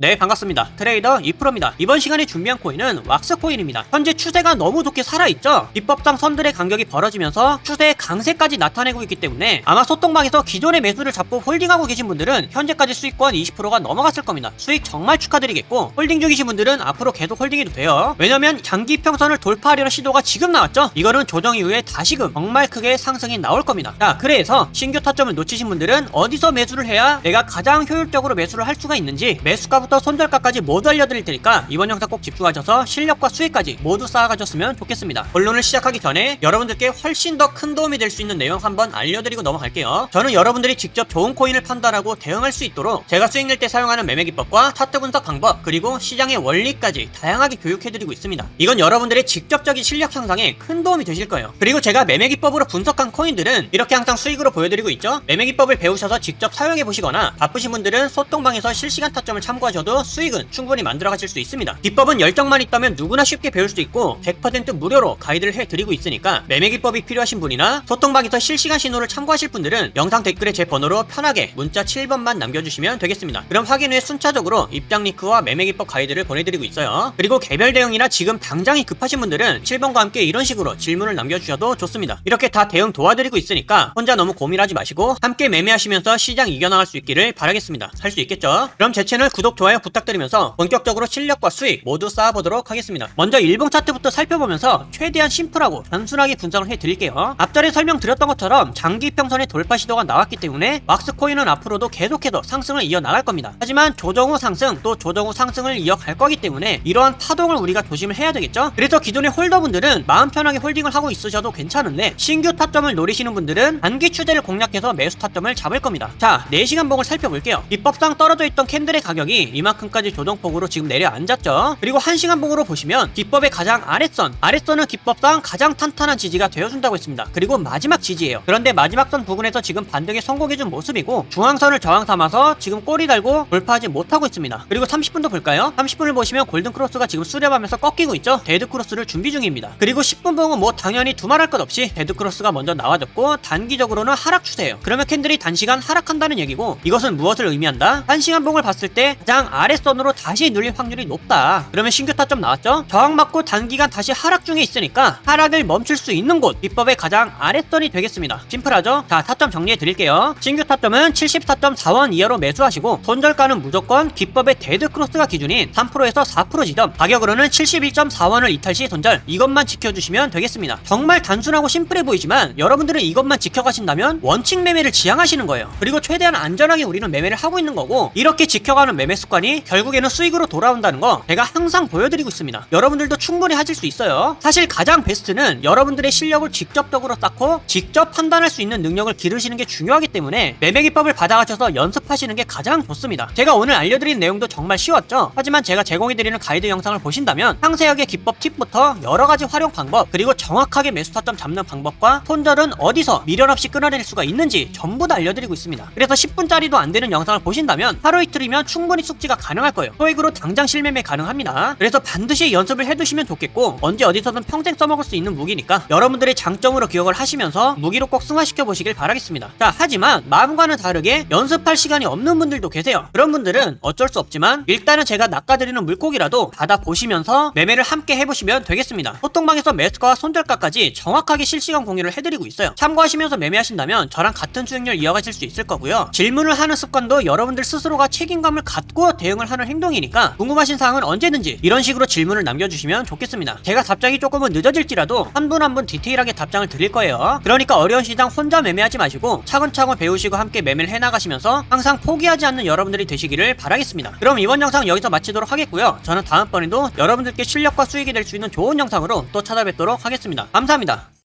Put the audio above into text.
네 반갑습니다. 트레이더 이프로입니다. 이번 시간에 준비한 코인은 왁스 코인입니다. 현재 추세가 너무 좋게 살아있죠? 비법상 선들의 간격이 벌어지면서 추세의 강세까지 나타내고 있기 때문에 아마 소통방에서 기존의 매수를 잡고 홀딩하고 계신 분들은 현재까지 수익권 20%가 넘어갔을 겁니다. 수익 정말 축하드리겠고 홀딩 중이신 분들은 앞으로 계속 홀딩해도 돼요. 왜냐면 장기 평선을 돌파하려는 시도가 지금 나왔죠? 이거는 조정 이후에 다시금 정말 크게 상승이 나올 겁니다. 자 그래서 신규 타점을 놓치신 분들은 어디서 매수를 해야 내가 가장 효율적으로 매수를 할 수가 있는지 매수가 부터 손절가까지 모두 알려드릴 테니까 이번 영상 꼭 집중하셔서 실력과 수익까지 모두 쌓아가셨으면 좋겠습니다. 본론을 시작하기 전에 여러분들께 훨씬 더 큰 도움이 될 수 있는 내용 한번 알려드리고 넘어갈게요. 저는 여러분들이 직접 좋은 코인을 판단하고 대응할 수 있도록 제가 수익 낼때 사용하는 매매 기법과 차트 분석 방법 그리고 시장의 원리까지 다양하게 교육해드리고 있습니다. 이건 여러분들의 직접적인 실력 향상에 큰 도움이 되실 거예요. 그리고 제가 매매 기법으로 분석한 코인들은 이렇게 항상 수익으로 보여드리고 있죠? 매매 기법을 배우셔서 직접 사용해 보시거나 바쁘신 분들은 소통방에서 실시간 타점을 참고하셔도 수익은 충분히 만들어 가실 수 있습니다. 기법은 열정만 있다면 누구나 쉽게 배울 수 있고 100% 무료로 가이드를 해드리고 있으니까 매매 기법이 필요하신 분이나 소통방에서 실시간 신호를 참고하실 분들은 영상 댓글에 제 번호로 편하게 문자 7번만 남겨주시면 되겠습니다. 그럼 확인 후에 순차적으로 입장 링크와 매매 기법 가이드를 보내드리고 있어요. 그리고 개별 대응이나 지금 당장이 급하신 분들은 7번과 함께 이런 식으로 질문을 남겨주셔도 좋습니다. 이렇게 다 대응 도와드리고 있으니까 혼자 너무 고민하지 마시고 함께 매매하시면서 시장 이겨나갈 수 있기를 바라겠습니다. 할수 있겠죠? 그럼 제 채널 구독 좋아요 부탁드리면서 본격적으로 실력과 수익 모두 쌓아보도록 하겠습니다. 먼저 일봉 차트부터 살펴보면서 최대한 심플하고 단순하게 분석을 해드릴게요. 앞전에 설명드렸던 것처럼 장기 평선의 돌파 시도가 나왔기 때문에 왁스 코인은 앞으로도 계속해서 상승을 이어나갈 겁니다. 하지만 조정 후 상승 또 조정 후 상승을 이어갈 거기 때문에 이러한 파동을 우리가 조심을 해야 되겠죠? 그래서 기존의 홀더분들은 마음 편하게 홀딩을 하고 있으셔도 괜찮은데 신규 타점을 노리시는 분들은 단기 추세를 공략해서 매수 타점을 잡을 겁니다. 자 4시간 봉을 살펴볼게요. 비법상 떨어져 있던 캔들의 가격이 이만큼까지 조정폭으로 지금 내려앉았죠. 그리고 1시간 봉으로 보시면 기법의 가장 아랫선 아랫선은 기법상 가장 탄탄한 지지가 되어준다고 했습니다. 그리고 마지막 지지예요. 그런데 마지막 선 부분에서 지금 반등에 성공해준 모습이고 중앙선을 저항 삼아서 지금 꼬리 달고 돌파하지 못하고 있습니다. 그리고 30분도 볼까요? 30분을 보시면 골든 크로스가 지금 수렴하면서 꺾이고 있죠? 데드 크로스를 준비 중입니다. 그리고 10분 봉은 뭐 당연히 두말할 것 없이 데드 크로스가 먼저 나와줬고 단기적으로는 하락 추세예요. 그러면 캔들이 단시간 하락한다는 얘기고 이것은 무엇을 의미한다? 1시간 봉을 봤을 때 가장 아랫선으로 다시 눌릴 확률이 높다. 그러면 신규 타점 나왔죠? 저항 맞고 단기간 다시 하락 중에 있으니까 하락을 멈출 수 있는 곳 비법의 가장 아랫선이 되겠습니다. 심플하죠? 자 타점 정리해 드릴게요. 신규 타점은 74.4원 이하로 매수하시고 손절가는 무조건 기법의 데드 크로스가 기준인 3%에서 4% 지점 가격으로는 71.4원을 이탈 시 손절. 이것만 지켜주시면 되겠습니다. 정말 단순하고 심플해 보이지만 여러분들은 이것만 지켜가신다면 원칙 매매를 지향하시는 거예요. 그리고 최대한 안전하게 우리는 매매를 하고 있는 거고 이렇게 지켜가는 매매 습관 이 결국에는 수익으로 돌아온다는 거 제가 항상 보여드리고 있습니다. 여러분들도 충분히 하실 수 있어요. 사실 가장 베스트는 여러분들의 실력을 직접적으로 쌓고 직접 판단할 수 있는 능력을 기르시는 게 중요하기 때문에 매매 기법을 받아가셔서 연습하시는 게 가장 좋습니다. 제가 오늘 알려드린 내용도 정말 쉬웠죠? 하지만 제가 제공해드리는 가이드 영상을 보신다면 상세하게 기법 팁부터 여러 가지 활용 방법 그리고 정확하게 매수 타점 잡는 방법과 손절은 어디서 미련 없이 끊어낼 수가 있는지 전부 다 알려드리고 있습니다. 그래서 10분짜리도 안 되는 영상을 보신다면 하루 이틀이면 충분히 숙 지가 가능할 거예요. 소액으로 당장 실매매 가능합니다. 그래서 반드시 연습을 해두시면 좋겠고 언제 어디서든 평생 써먹을 수 있는 무기니까 여러분들의 장점으로 기억을 하시면서 무기로 꼭 승화시켜 보시길 바라겠습니다. 자 하지만 마음과는 다르게 연습할 시간이 없는 분들도 계세요. 그런 분들은 어쩔 수 없지만 일단은 제가 낚아드리는 물고기라도 받아 보시면서 매매를 함께 해보시면 되겠습니다. 소통방에서 매수가와 손절가까지 정확하게 실시간 공유를 해드리고 있어요. 참고하시면서 매매하신다면 저랑 같은 수익률 이어가실 수 있을 거고요. 질문을 하는 습관도 여러분들 스스로가 책임감을 갖고 대응을 하는 행동이니까 궁금하신 사항은 언제든지 이런 식으로 질문을 남겨주시면 좋겠습니다. 제가 답장이 조금은 늦어질지라도 한분 한 분 디테일하게 답장을 드릴 거예요. 그러니까 어려운 시장 혼자 매매하지 마시고 차근차근 배우시고 함께 매매를 해나가시면서 항상 포기하지 않는 여러분들이 되시기를 바라겠습니다. 그럼 이번 영상 여기서 마치도록 하겠고요. 저는 다음번에도 여러분들께 실력과 수익이 될 수 있는 좋은 영상으로 또 찾아뵙도록 하겠습니다. 감사합니다